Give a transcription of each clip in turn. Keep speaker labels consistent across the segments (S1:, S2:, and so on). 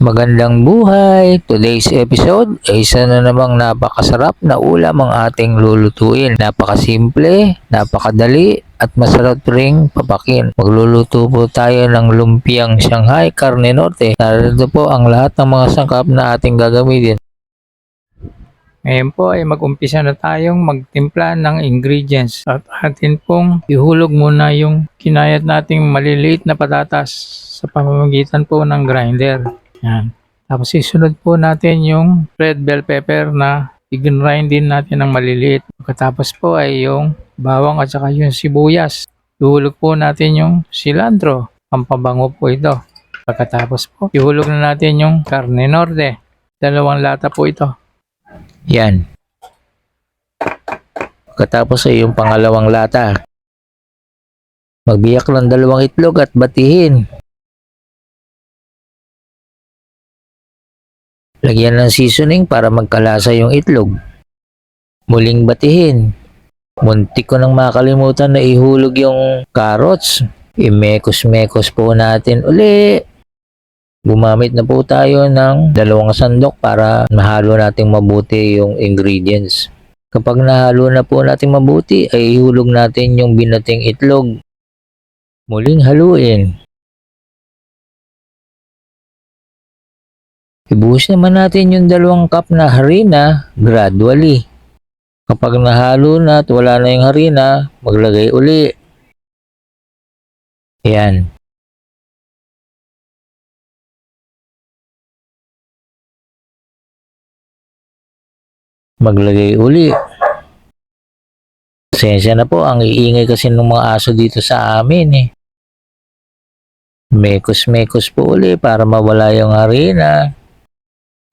S1: Magandang buhay! Today's episode ay isa na namang napakasarap na ulam ang ating lulutuin. Napakasimple, napakadali, at masarap ring papakin. Magluluto po tayo ng lumpiang Shanghai Carne Norte. Narito po ang lahat ng mga sangkap na ating gagamitin. Ngayon po ay mag-umpisa na tayong magtimpla ng ingredients at atin pong ihulog muna yung kinayat nating maliliit na patatas sa pamamagitan po ng grinder. Yan. Tapos isunod po natin yung red bell pepper na i-grind din natin ng maliliit. Pagkatapos po ay yung bawang at saka yung sibuyas. Ihulog po natin yung cilantro. Pampabango po ito. Pagkatapos po, ihulog na natin yung carne norte. Dalawang lata po ito. Yan. Pagkatapos ay yung pangalawang lata. Magbiyak ng dalawang itlog at batihin. Lagyan ng seasoning para magkalasa yung itlog. Muling batihin. Muntik ko nang makalimutan na ihulog yung carrots. Imekos-mekos po natin uli. Gumamit na po tayo ng dalawang sandok para mahalo nating mabuti yung ingredients. Kapag nahalo na po natin mabuti, ay ihulog natin yung binating itlog. Muling haluin. Ibuhos naman natin yung dalawang cup na harina gradually. Kapag nahalo na at wala na yung harina, maglagay uli. Ayan. Maglagay uli. Pasensya na po, ang iingay kasi ng mga aso dito sa amin eh. Mekos-mekos po uli para mawala yung harina.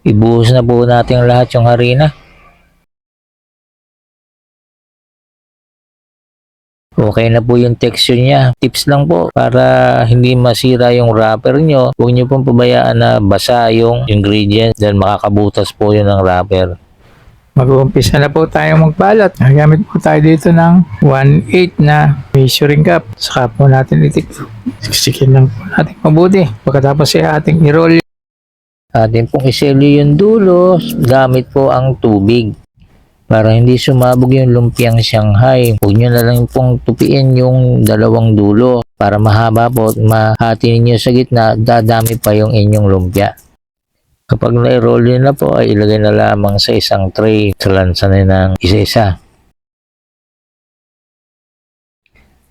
S1: Ibuhos na po natin lahat yung harina. Okay na po yung texture niya. Tips lang po para hindi masira yung wrapper nyo. Huwag nyo pong pabayaan na basa yung ingredients dahil makakabutas po yun ng wrapper. Mag-uumpisa na po tayo magbalot. Nagamit po tayo dito ng 1/8 na measuring cup. Saka po natin itik. Siksikin lang po natin mabuti. Pagkatapos ay ating i-roll Atin pong iselo yung dulo gamit po ang tubig. Para hindi sumabog yung lumpiang Shanghai, huwag nyo na lang pong tupiin yung dalawang dulo para mahaba po at mahati ninyo sa gitna, dadami pa yung inyong lumpia. Kapag na-roll nyo na po, ay ilagay na lamang sa isang tray, salansanin ng isa-isa.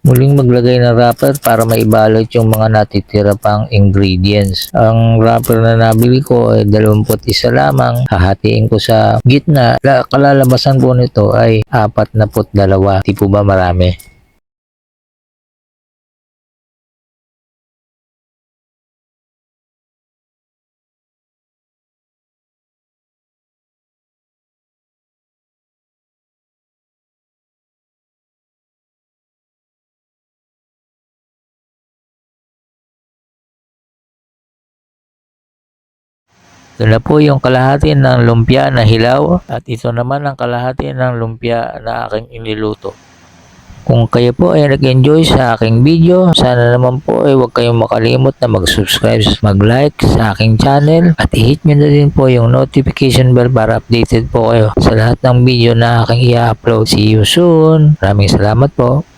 S1: Muling maglagay ng wrapper para maibalot yung mga natitira pang ingredients. Ang wrapper na nabili ko ay 21 lamang. Hahatiin ko sa gitna. La- Kalalabasan po nito ay 42. Di po ba marami? Na po yung kalahati ng lumpia na hilaw at ito naman ang kalahati ng lumpia na aking iniluto. Kung kayo po ay nag-enjoy sa aking video, sana naman po ay huwag kayong makalimot na mag-subscribe, mag-like sa aking channel at i-hit nyo na din po yung notification bell para updated po kayo sa lahat ng video na aking i-upload. See you soon! Maraming salamat po!